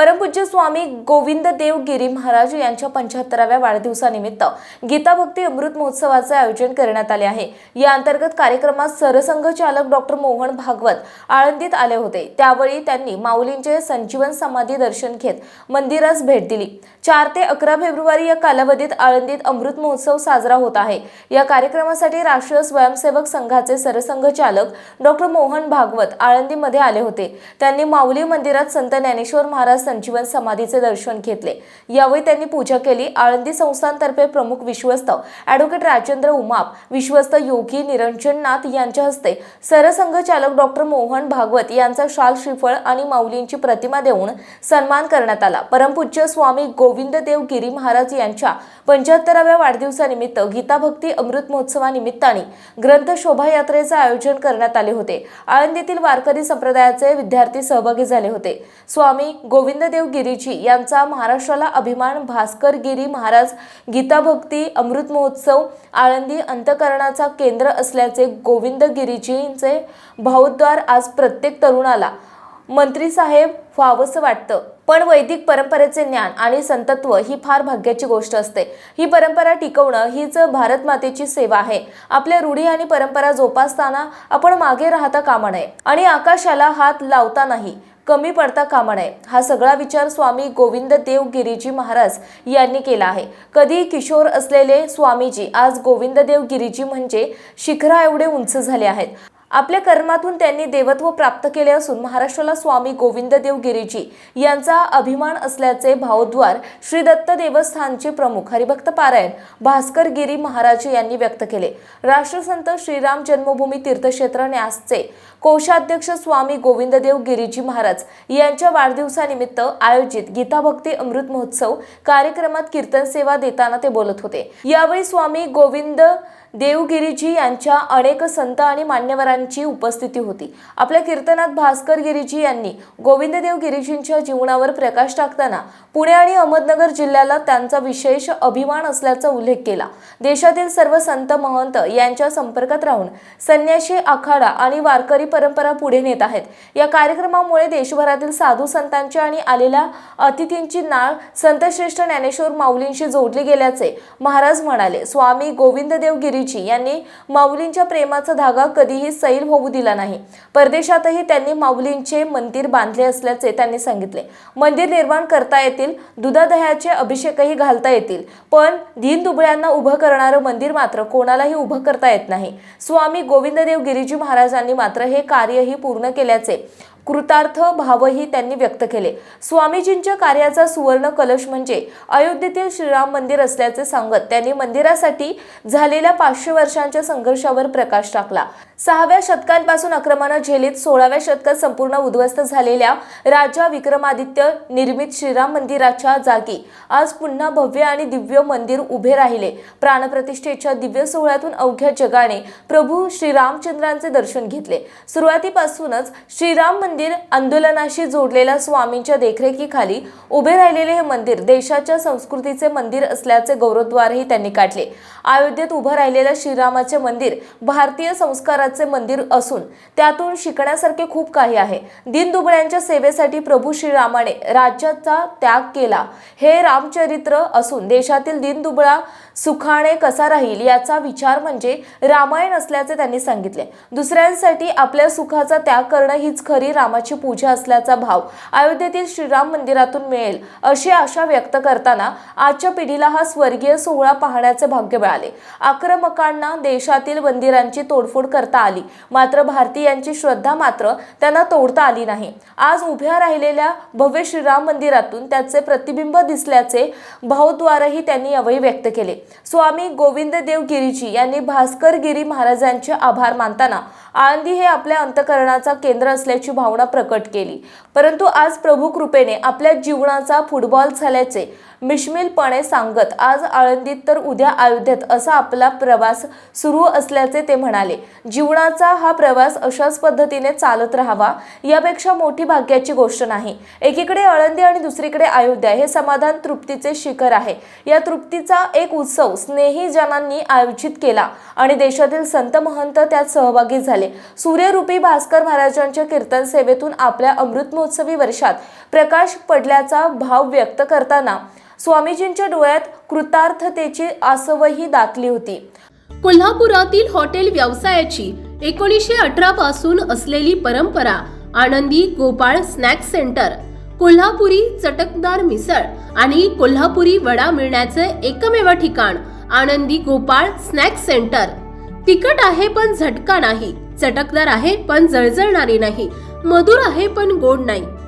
परमपूज्य स्वामी गोविंद देव गिरी महाराज यांच्या पंच्याहत्तराव्या वाढदिवसानिमित्त गीता भक्ती अमृत महोत्सवाचे आयोजन करण्यात आले आहे. या अंतर्गत कार्यक्रमात सरसंघ चालक डॉक्टर मोहन भागवत आळंदीत आले होते. त्यावेळी त्यांनी माऊलींचे संजीवन समाधी दर्शन घेत मंदिरास भेट दिली. चार ते अकरा फेब्रुवारी या कालावधीत आळंदीत अमृत महोत्सव साजरा होत आहे. या कार्यक्रमासाठी राष्ट्रीय स्वयंसेवक संघाचे सरसंघ चालक डॉक्टर मोहन भागवत आळंदीमध्ये आले होते. त्यांनी माऊली मंदिरात संत ज्ञानेश्वर महाराज संजीवन समाधीचे दर्शन घेतले. यावेळी त्यांनी पूजा केली. आळंदी संस्थांतर्फे प्रमुख विश्वस्त ॲडव्होकेट राजेंद्र उमाप विश्वस्त योगी निरंजन नाथ यांच्या हस्ते सरसंघ चालक डॉक्टर मोहन भागवत यांचा शाल श्रीफळ आणि माऊलींची प्रतिमा देऊन सन्मान करण्यात आला. परमपूज्य स्वामी गोविंद देव गिरी महाराज यांच्या पंच्याहत्तराव्या वाढदिवसानिमित्त गीता भक्ती अमृत महोत्सवानिमित्ताने ग्रंथ शोभायात्रेचे आयोजन करण्यात आले होते. आळंदीतील वारकरी संप्रदायाचे विद्यार्थी सहभागी झाले होते. स्वामी गोविंददेव गिरीजी यांचा महाराष्ट्राला अभिमान भास्कर गिरी महाराज गीता भक्ती अमृत महोत्सव आळंदी अंतकरणाचा केंद्र असल्याचे गोविंद गिरीजींचे भावद्वार आज प्रत्येक तरुणाला. मंत्री साहेब व्हावंसं वाटतं. पण वैदिक परंपरेचे ज्ञान आणि संतत्व ही फार भाग्याची गोष्ट असते. ही परंपरा टिकवणं हीच भारत मातेची सेवा आहे. आपल्या रूढी आणि परंपरा जोपासताना आपण मागे राहता कामा नये आणि आकाशाला हात लावता नाही कमी पडता कामा नये. हा सगळा विचार स्वामी गोविंद देव गिरीजी महाराज यांनी केला आहे. कधी किशोर असलेले स्वामीजी आज गोविंद देव गिरीजी म्हणजे शिखरा एवढे उंच झाले आहेत. आपल्या कर्मातून त्यांनी देवत्व प्राप्त केले असून महाराष्ट्राला स्वामी गोविंद देव गिरीजी यांचा अभिमान असल्याचे भावद्वार श्री दत्त देवस्थानचे प्रमुख हरिभक्त पारायण भास्कर गिरी महाराज यांनी व्यक्त केले. राष्ट्रसंत श्रीराम जन्मभूमी तीर्थक्षेत्र न्यासचे कोषाध्यक्ष स्वामी गोविंददेव गिरीजी महाराज यांच्या वाढदिवसानिमित्त आयोजित गीताभक्ती अमृत महोत्सव कार्यक्रमात कीर्तन सेवा देताना ते बोलत होते. यावेळी स्वामी गोविंद देवगिरीजी यांच्या अनेक संत आणि मान्यवरांची उपस्थिती होती. आपल्या कीर्तनात भास्कर गिरीजी यांनी गोविंददेव गिरीजींच्या जीवनावर प्रकाश टाकताना पुणे आणि अहमदनगर जिल्ह्याला त्यांचा विशेष अभिमान असल्याचा उल्लेख केला. देशातील सर्व संत महंत यांच्या संपर्कात राहून संन्याशी आखाडा आणि वारकरी परंपरा पुढे नेत आहेत. या कार्यक्रमामुळे देशभरातील साधू संतांची आणि आलेल्या अतिथींची नाळ संतश्रेष्ठ ज्ञानेश्वर माऊलींशी जोडली गेल्याचे महाराज म्हणाले. स्वामी गोविंददेव गिरीजी यांनी माऊलींच्या प्रेमाचा धागा कधीही सैल होऊ दिला नाही. परदेशातही त्यांनी माऊलींचे मंदिर बांधले असल्याचे त्यांनी सांगितले. मंदिर निर्माण करता येतील दुधादह्याचे अभिषेकही घालता येतील पण दीन दुबळ्यांना उभं करणारं मंदिर मात्र कोणालाही उभं करता येत नाही. स्वामी गोविंददेव गिरीजी महाराजांनी मात्र हे कार्यही पूर्ण केल्याचे कृतार्थ भावही त्यांनी व्यक्त केले. स्वामीजींच्या कार्याचा सुवर्ण कलश म्हणजे अयोध्येतील श्रीराम मंदिर असल्याचे सांगत त्यांनी मंदिरासाठी झालेल्या पाचशे वर्षांच्या संघर्षावर प्रकाश टाकला. सहाव्या शतकांपासून आक्रमण झेलीत सोळाव्या शतकात संपूर्ण उद्ध्वस्त झालेल्या राजा विक्रमादित्य निर्मित श्रीराम मंदिराच्या जागी आज पुन्हा भव्य आणि दिव्य मंदिर उभे राहिले. प्राणप्रतिष्ठेच्या दिव्य सोहळ्यातून अवघ्या जगाने प्रभू श्रीरामचंद्रांचे दर्शन घेतले. सुरुवातीपासूनच श्रीराम मंदिर आंदोलनाशी जोडलेल्या स्वामींच्या देखरेखीखाली उभे राहिलेले हे मंदिर देशाच्या संस्कृतीचे मंदिर असल्याचे गौरवद्वारही त्यांनी काढले. अयोध्येत उभं राहिलेलं श्रीरामाचे मंदिर भारतीय संस्काराचे मंदिर असून त्यातून शिकण्यासारखे खूप काही आहे. दीनदुबळ्यांच्या सेवेसाठी प्रभू श्रीरामाने राज्याचा त्याग केला. हे रामचरित्र असून देशातील दीनदुबळा सुखाने कसा राहील याचा विचार म्हणजे रामायण असल्याचे त्यांनी सांगितले. दुसऱ्यांसाठी आपल्या सुखाचा त्याग करणं हीच खरी रामाची पूजा असल्याचा भाव अयोध्येतील श्रीराम मंदिरातून मिळेल अशी आशा व्यक्त करताना आजच्या पिढीला हा स्वर्गीय सोहळा पाहण्याचे भाग्य मिळाले. आक्रमकांना देशातील मंदिरांची तोडफोड करता आली मात्र भारतीयांची श्रद्धा मात्र त्यांना तोडता आली नाही. आज उभ्या राहिलेल्या भव्य श्रीराम मंदिरातून त्याचे प्रतिबिंब दिसल्याचे भावद्वारही त्यांनी यावेळी व्यक्त केले. स्वामी गोविंद देव गिरीजी यांनी भास्कर गिरी महाराजांचे आभार मानताना आळंदी हे आपल्या अंतकरणाचा केंद्र असल्याची भावना प्रकट केली. परंतु आज प्रभू कृपेने आपल्या जीवनाचा फुटबॉल झाल्याचे मिश्मिलपणे सांगत आज आळंदीत तर उद्या अयोध्येत असा आपला प्रवास सुरू असल्याचे ते म्हणाले. जीवनाचा हा प्रवास अशाच पद्धतीने चालत राहावा यापेक्षा मोठी भाग्याची गोष्ट नाही. एकीकडे आळंदी आणि दुसरीकडे अयोध्या हे समाधान तृप्तीचे शिखर आहे. या तृप्तीचा एक उत्सव स्नेही जनांनी आयोजित केला आणि देशातील संत महंत त्यात सहभागी झाले. सूर्यरूपी भास्कर महाराजांच्या कीर्तन सेवेतून आपल्या अमृत महोत्सवी वर्षात प्रकाश पडल्याचा भाव व्यक्त करताना स्वामीजींच्या डोळ्यात कृतार्थतेची आसवही दाखली होती. कोल्हापुरातील हॉटेल व्यवसायाची एकोणीसशे अठरा पासून असलेली परंपरा आनंदी गोपाळ स्नॅक सेंटर कोल्हापुरी चटकदार मिसळ आणि कोल्हापुरी वडा मिळण्याचे एकमेव ठिकाण आनंदी गोपाळ स्नॅक सेंटर. तिखट आहे पण झटका नाही चटकदार आहे पण जळजळणारी नाही मधुर आहे पण गोड नाही.